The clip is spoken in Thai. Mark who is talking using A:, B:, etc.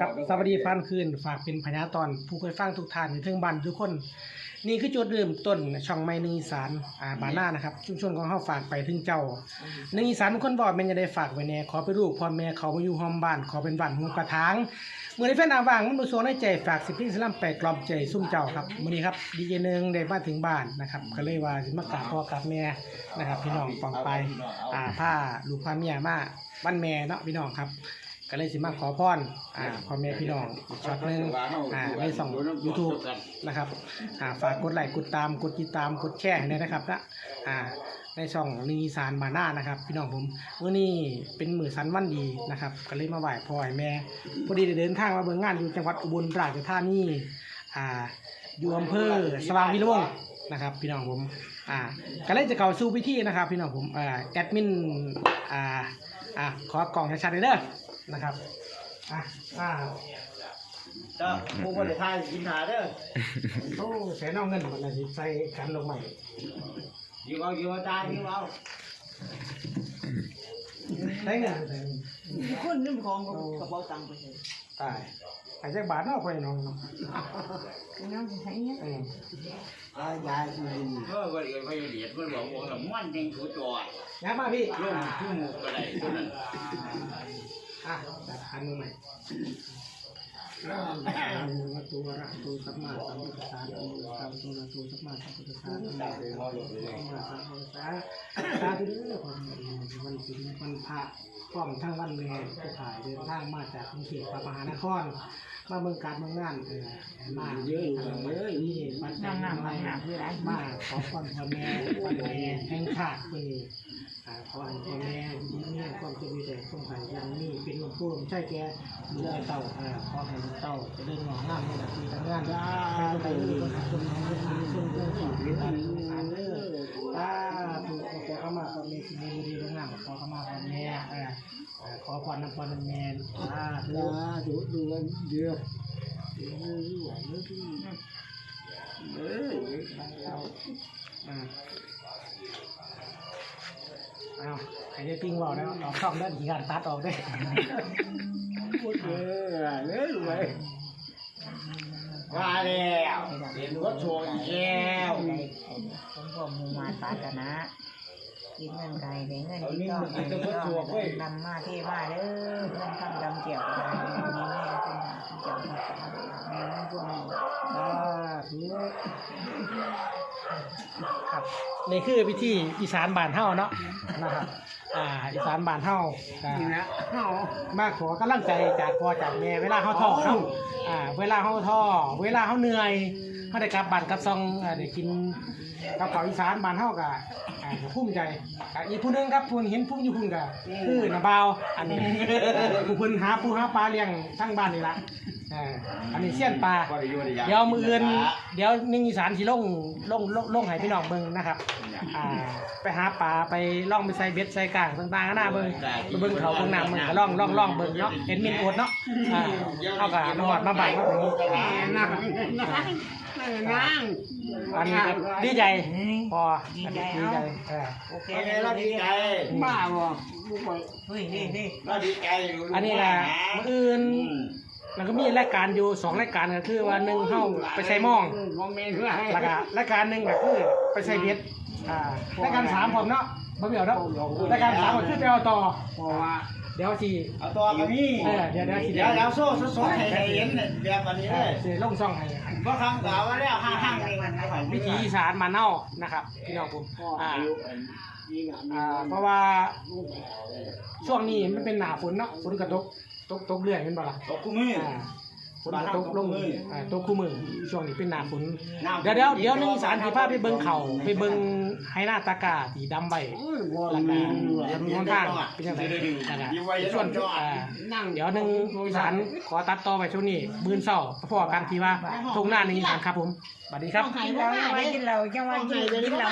A: ครับสวัสดีฟันคืนฝากเป็นพญาตอน ผู้เคยฟังทุกท่านในเทิงบันทุกคน นี่คือจุดเริ่มต้นช่องไม้หนึ่งอีสานอ่าบาน่านะครับชุมชนของเฮาฝากไปถึงเจ้าหนึ่งอีสานบางคนบอกแม่นจะได้ฝากไว้แน่ขอไปรูปพ่อแม่เขามาอยู่ห้อมบ้านขอเป็นบ้านหูกระถางเมื่อในแฟนอาว่างมันบ่สวงในใจฝากสิพิงสลัมแปลกลอมใจซุ่มเจ้าครับมื้อนี้ครับดีเจหนึงได้มาถึงบ้านนะครับก็เลยว่าสิมากราบพ่อกราบแม่นะครับ พี่น้องปองไปอ่าผ้าลูกผ้าเมียมาบ้านแม่เนาะพี่น้องครับ ก็เลยสิมาขอพรอ่าพ่อแม่พี่น้องอีกช็อตหนึงอ่าในส่อง YouTube นะครับอ่าฝากกดไลค์กดตามกดติดตามกดแชร์ให้ด้วยนะครับนะอ่าในช่องนีสานมาหน้านะครับ พี่น้องผมวันนี้เป็นมือสันวันดีนะครับ ก็เลยมาไหว้พ่อให้แม่พอดีได้เดินทางมาเบิ่งงานอยู่จังหวัดอุบลราชธานีอ่าอยู่อำเภอสว่างวิรวงศ์นะครับ พี่น้องผมอ่าก็เลยจะเข้าสู่พิธีนะครับ พี่น้องผมอ่าแอดมินอ่าอ่าขอกล่องชัดๆเลยเด้อ นะครับอะอ่า
B: จ้าผู้บริหารกินหาเด้อ
A: โอ้แสนเอาเงินมันน่ะสิใส่กันลงใหม่
B: ยิงเอายิงเอาจ้ายิงเอา
A: ใช้เงินใส่เงิน
C: คนนึงของกระเป๋าตังค์ไปเลย
A: ตายหายจากบาทเนาะไปน้องเนาะ
C: น้ำจะใช้เงี้ย
A: เออ
B: อายายกินเพื่อวันอื่นไม่เดียดเพื่อนบอกว่ามันยังถูจอย
A: ยับมาพี่
B: ลงทุ่มก็ได้ตัวนั้น
A: อะอันนึงใหม่อันนึงว่าตัวระตัวสัมมาสัมพุทธัสสะตัวสัมตัวระตัวสัม มาสัมพุทธัสสะตัวสัมมาสัมพุทธัสสะสาธุเด้อความวันศิลวันพระพร้อมทั้งวันแม่ผู้ขายเดินทางมาจากกรุงเทพมหานครมาเมืองการเมืองงานเออมาเยอะเลยนี่ปัจจัย
C: น้ำน้ำ
A: มา
C: น้ำน้ำคือะ
A: มาขอพรพ่อแม่พ่อแม่แห่งชาติคนนี้ขอให้พ่อแม่ดีมีความสุขแต่ต้องให้ยังมีเป็นลมพุ่มใช่แกเรือเต่าเอ่าขอให้เต่าจะเดินหงอกน้ำในหน้าที่การงานได้ไปเลยคนน้องคนนี้คนเอออันอันเด้อถ้าถูกขอเข้ามาพ่อแม่สิ่งดีดีงามขอเข้ามาพ่อแม่เอ่าเอ่อขอพรนำพรนำแม่อ่าถูก
B: ดูดูกันเดือด
A: เออเอาอ่าเอาใครจะปิ้งว่าวแล้วเอาช่องด้านที่การตัดออกได้
B: พูดเออเนื้อรวย มาแล้วเห็นรถโชว์อีกแล้ว
C: ผมผมมูมาปารถนากินเงินไก่ได้เงินที่ต้องไปต้องนำมาเทว่าเด้อเงินคำดำเกี่ยวอะไรมีแม่คุณเจ้าที่แม่นั่นพวกนี้
A: อ่าถือครับนี่คือพิธีอีสานบ้านเฮาเนาะนะครับ อ่าอีสานบ้านเฮาอ่า
B: นี่นะเนาะ
A: มาขอกำลังใจจากพ่อจากแม่เวลาเฮาท้อเฮาอ่าเวลาเฮาท้อเวลาเฮาเหนื่อยเฮาได้กลับบ้านกลับซองอ่าได้กินกับข้าวอีสานบ้านเฮาก็อ่าก็ภูมิใจอ่าอีกผู้หนึงครับผู้เห็นผู้อยู่พุ่นก็คือน้าบ่าวอันนี้ผู้เพิ่นหาปูหาปลาเลี้ยงทั้งบ้านนี่ล่ะ อ่าอันนี้เสี้ยนปลา
B: ก็ได้อยู่ได้ยัง
A: เดี๋ยวมืออื่นเดี๋ยวนิ่งอีสานสิลงลงลงลงให้พี่น้องเบิ่งนะครับ อ่า ไปหาปลาไปล่องไปใส่เบ็ดใส่กลางต่างๆก็น่าเบิ่งไปเบิ่งเขาเบิ่งน้ำมันก็ล่องล่องล่องเบิ่งเนาะเห็นมินโอดเนาะอ่าเอากับมาหอดมาบังมาตรงนี้นั่งนั่งอันนี้ก็ดีใจพออันนี้ดีใจเออ
C: โอเค
B: เป็นไงเราดีใจบ้าบ่
C: เฮ้ยนี่นี่
B: เราดีใจ
A: อันนี้ก็มื้ออื่น แล้วก็มีรายการอยู่สองรายการก็คือว่าหนึ่งเฮาไปใส่หม้อง
B: มองเมนเพื่อให้
A: แล้วก็รายการหนึ่งก็คือไปใส่เบ็ดอ่ารายการสามผมเนาะบ่เบี้ยวเนาะรายการสามก็คือไปเอาต่อ
B: เพราะว่า
A: เดี๋ยวสิ
B: เอาตัวกับนี่
A: เออเดี๋ยวเดี๋ยวสิ
B: เดี๋ยวเดี๋ยวโซ่โซ่ให้เห็นแบบอันนี้
A: เอ
B: เล
A: อยสิลงช่องให้
B: เพราะคำกล่าวว่าแล้วห้างห้างนี่มัน
A: วิถีอีสานมานเน่านะครับพี่น้องผมอ่าอ่าเพราะว่าช่วงนี้มันเป็นหน้าฝนเนาะฝนกระตก ตกตกเรื่อยเป็นบ่ล่ะ
B: ตกคู่มือ
A: อ่าฝนกระตกลง
B: บ้านเราตกมือ
A: อ่าตกคู่มือช่วงนี้เป็นหน้าฝน
B: น้ำ
A: เดี๋ยวเดี๋ยวเดี๋ยวนึงอีสานสิพาไปเบิ่งเขาไปเบิ่งไฮนาตากาที่ดำไว้หลักการเดี๋ยวมีค่อนข้างเป็นยังไงนะครับส่วนอ่าเดี๋ยวหนึ่งอีสานขอตัดต่อไปช่วงนี้บืนเศร้าพอกันที่ว่าตรงหน้าหนึ่งอีสานครับผมสวัสดีครับ
C: กินเรากินเราจังว่ากินเรา